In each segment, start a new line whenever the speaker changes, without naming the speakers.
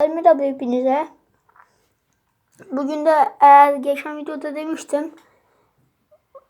Merhaba hepinize. Bugün de eğer geçen videoda demiştim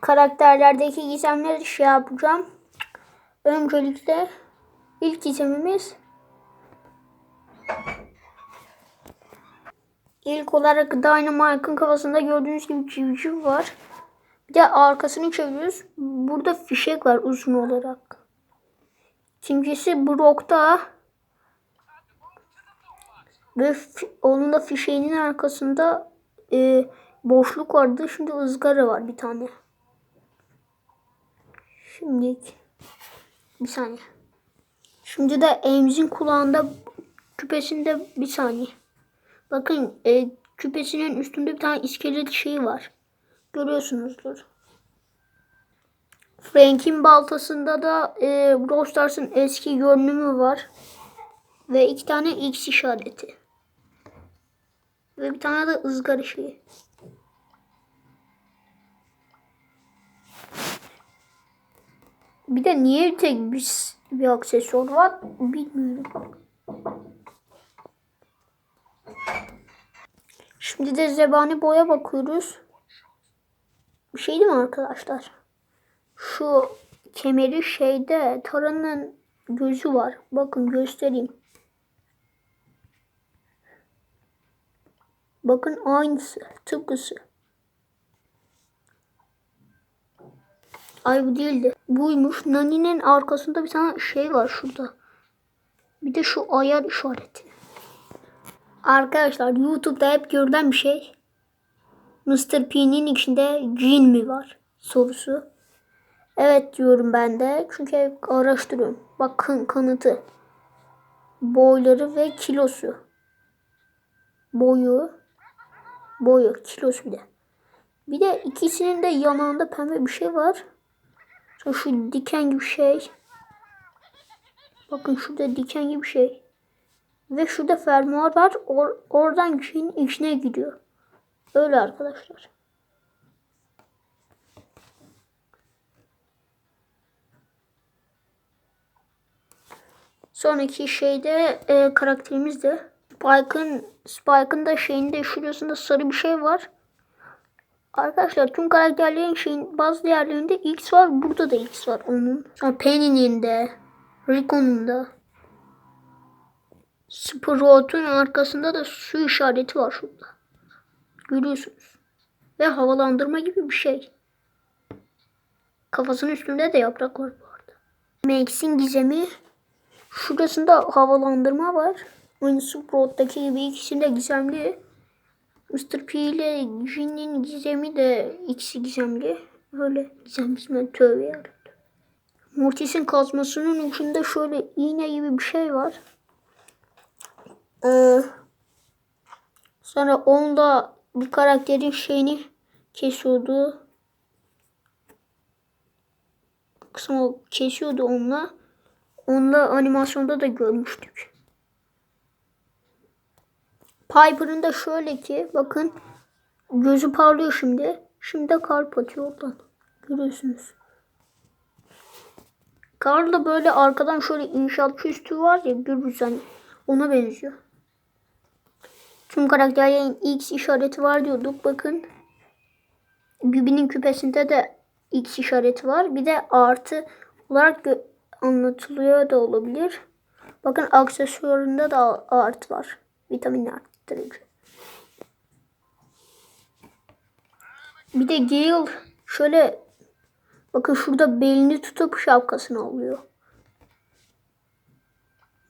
karakterlerdeki gizemleri şey yapacağım. Öncelikle ilk gizemimiz ilk olarak Dynamite'ın kafasında gördüğünüz gibi civciv var. Bir de arkasını çeviriyoruz. Burada fişek var uzun olarak. İkincisi Brock'ta ve onun da fişeğinin arkasında e, boşluk vardı. Şimdi ızgara var bir tane. Şimdi bir saniye. Şimdi de Emz'in kulağında küpesinde bir saniye. Bakın e, küpesinin üstünde bir tane iskelet şeyi var. Görüyorsunuzdur. Frank'in baltasında da e, Brawl eski görünümü var. Ve iki tane X işareti. Ve bir tane de ızgara şeyi. Bir de niye tek bir, bir aksesuar var bilmiyorum. Şimdi de zebani boya bakıyoruz. Bir şey değil mi arkadaşlar? Şu kemeri şeyde Tara'nın gözü var. Bakın göstereyim. Bakın aynısı. Tıpkısı. Ay bu değildi. Buymuş. Nani'nin arkasında bir tane şey var şurada. Bir de şu ayar işareti. Arkadaşlar YouTube'da hep görülen bir şey. Mr. P'nin içinde cin mi var? Sorusu. Evet diyorum ben de. Çünkü hep araştırıyorum. Bakın kanıtı. Boyları ve kilosu. Boyu. Boyu. Kilosu bir de. Bir de ikisinin de yanağında pembe bir şey var. Sonra şu diken gibi şey. Bakın şurada diken gibi şey. Ve şurada fermuar var. Or- oradan şeyin içine gidiyor. Öyle arkadaşlar. Sonraki şeyde e, karakterimiz de Spike'ın Spike'ın da şeyinde şurasında sarı bir şey var. Arkadaşlar tüm karakterlerin şeyin bazı diğerlerinde X var. Burada da X var onun. Penny'nin de Rico'nun da Sprout'un arkasında da su işareti var şurada. Görüyorsunuz. Ve havalandırma gibi bir şey. Kafasının üstünde de yaprak var bu arada. Max'in gizemi Şurasında havalandırma var. Aynı Sprout'taki gibi ikisinde gizemli. Mr. P ile Jin'in gizemi de ikisi gizemli. Öyle gizem gizem tövbe yarabbim. Mortis'in kazmasının ucunda şöyle iğne gibi bir şey var. Ee, sonra onda bir karakterin şeyini kesiyordu. Kısmı kesiyordu onunla. Onunla animasyonda da görmüştük. Piper'ın da şöyle ki bakın gözü parlıyor şimdi. Şimdi de kalp atıyor oradan. Görüyorsunuz. Karl da böyle arkadan şöyle inşaatçı üstü var ya görürüz hani. Ona benziyor. Tüm karakterlerin X işareti var diyorduk. Bakın. Bibi'nin küpesinde de X işareti var. Bir de artı olarak anlatılıyor da olabilir. Bakın aksesuarında da art var. Vitamin arttırıcı. Bir de Gale şöyle bakın şurada belini tutup şapkasını alıyor.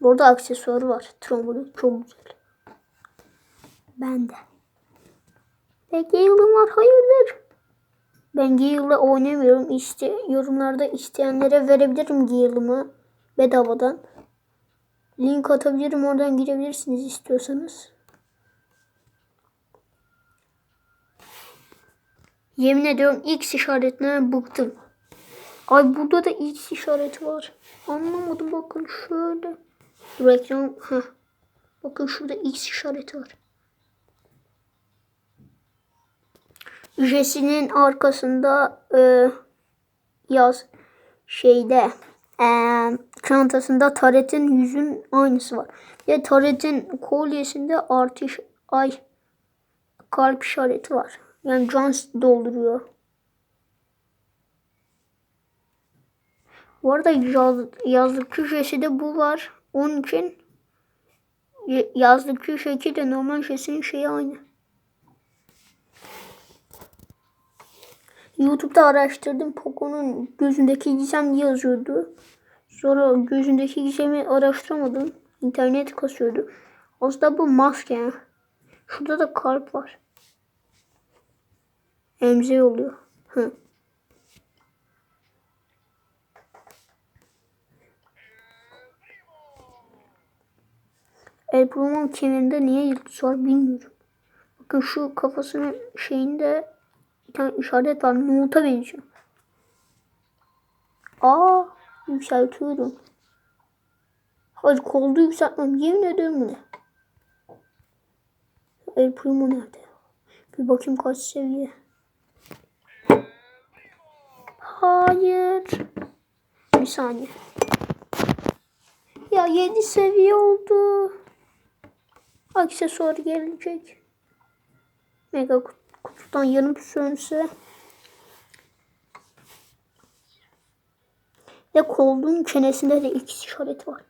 Burada aksesuarı var. Trombonu çok güzel. Ben de. Ve Gale'ım var. Hayırdır? Ben Gale'la oynamıyorum. İşte yorumlarda isteyenlere verebilirim Gale'ımı bedavadan. Link atabilirim oradan girebilirsiniz istiyorsanız. Yemin ediyorum X işaretinden bıktım. Ay burada da X işareti var. Anlamadım bakın şöyle. Dur ekran. Heh. Bakın şurada X işareti var. Jesse'nin arkasında e, yaz şeyde Ee, çantasında Taret'in yüzün aynısı var. Ve Taret'in kolyesinde artış ay kalp işareti var. Yani can dolduruyor. Bu arada yaz, yazlık köşesi de bu var. Onun için yazlık köşesi de normal köşesinin şeyi aynı. YouTube'da araştırdım. Poco'nun gözündeki gizem yazıyordu. Sonra gözündeki gizemi araştıramadım. İnternet kasıyordu. Aslında bu maske. Şurada da kalp var. Emze oluyor. Hı. El Primo'nun kemerinde niye yıldız var bilmiyorum. Bakın şu kafasının şeyinde bir tane işaret var. Nohut'a benziyor. Aa yükseltiyorum. Hayır koldu yükseltmem. Yemin ederim bunu. El Primo nerede? Bir bakayım kaç seviye. Hayır. Bir saniye. Ya 7 seviye oldu. Aksesuar gelecek. Mega kut- kutudan yanıp sönse. Ve kolduğun çenesinde de X işareti var.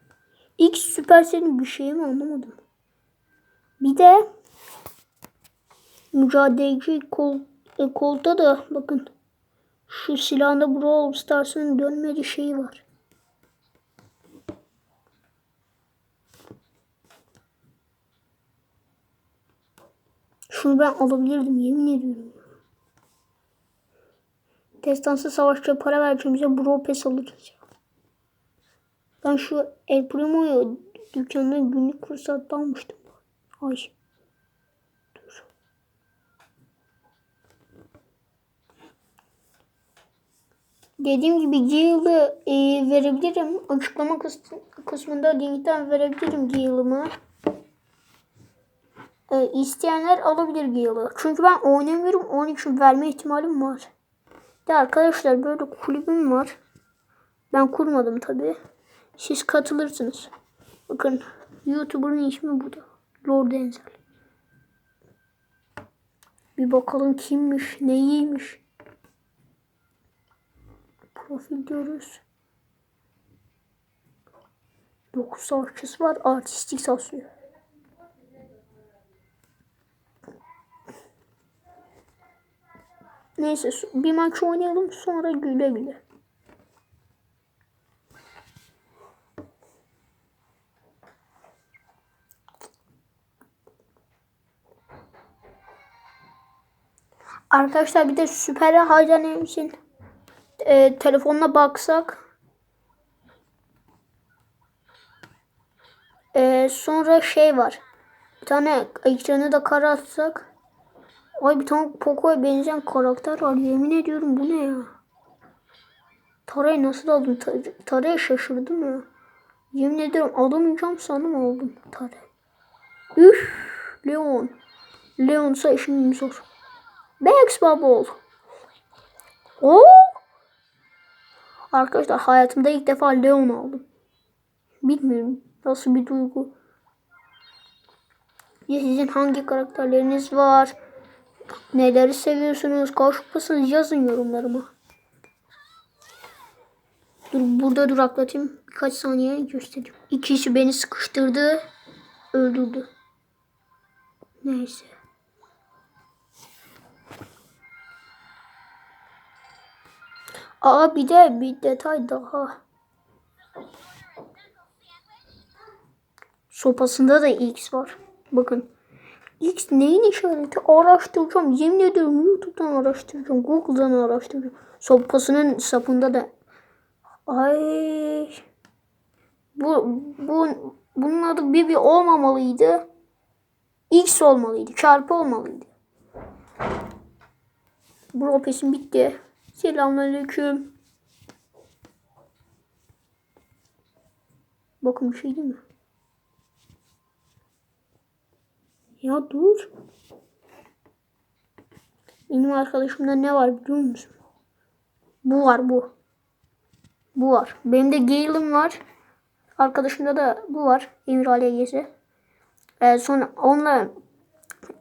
X Supercell'in bir şeyi mi anlamadım. Bir de mücadeleci kol, e, kolda da bakın şu silahında Brawl Stars'ın dönmeli şeyi var. Şunu ben alabilirdim yemin ediyorum. Destansı savaşçıya para vereceğimize Brawl Pass alırız ya. Ben şu El Primo'yu dükkanda günlük fırsatta almıştım. Ay. Dediğim gibi Gale'ı e, verebilirim. Açıklama kısmı, kısmında linkten verebilirim Gale'ımı. E, isteyenler alabilir Gale'ı. Çünkü ben oynamıyorum. Onun için verme ihtimalim var. De arkadaşlar böyle kulübüm var. Ben kurmadım tabi. Siz katılırsınız. Bakın YouTuber'ın ismi bu da. Lord Enzel. Bir bakalım kimmiş, neyiymiş. Profil diyoruz. 9 savaşçısı var. Artistik saslıyor. Neyse bir maç oynayalım sonra güle güle. Arkadaşlar bir de süper harcanem için e, telefonla baksak. E, sonra şey var. Bir tane ekranı da karartsak. Ay bir tane Poco'ya benzeyen karakter var. Yemin ediyorum bu ne ya? Tara'yı nasıl aldım? Tar Tara'ya şaşırdım ya. Yemin ederim alamayacağım sandım aldım Tara'yı. Üf Leon. Leon'sa işim zor. Max Bubble. Oo. Arkadaşlar hayatımda ilk defa Leon aldım. Bilmiyorum nasıl bir duygu. Ya sizin hangi karakterleriniz var? Neleri seviyorsunuz? Kaç? Yazın yorumlarıma. Dur burada duraklatayım. Birkaç saniye göstereyim. İkisi beni sıkıştırdı. Öldürdü. Neyse. Aa bir de bir detay daha. Sopasında da X var. Bakın. X neyin işareti? Araştıracağım. Yemin ediyorum YouTube'dan araştıracağım. Google'dan araştıracağım. Sopasının sapında da. Ay. Bu, bu bunun adı Bibi olmamalıydı. X olmalıydı. Çarpı olmalıydı. Bro peşim bitti. Selamünaleyküm. Bakın bir şey değil mi? Ya dur. Benim arkadaşımda ne var biliyor musun? Bu var bu. Bu var. Benim de Gale'ım var. Arkadaşımda da bu var. Emir Ali Egesi. Ee, sonra onunla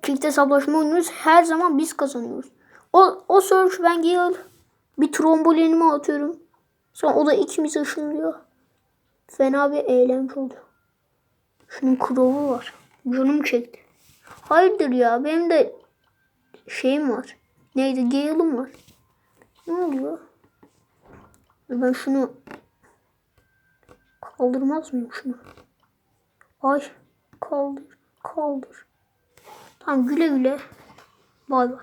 çift hesaplaşma oynuyoruz. Her zaman biz kazanıyoruz. O, o search ben Gale bir trombolinimi atıyorum. Sonra o da ikimizi ışınlıyor. Fena bir eğlence oldu. Şunun krovu var. Canım çekti. Hayırdır ya benim de şeyim var. Neydi? Gale'ım var. Ne oluyor? Ben şunu kaldırmaz mıyım şunu? Ay kaldır kaldır. Tamam güle güle. Bay bay.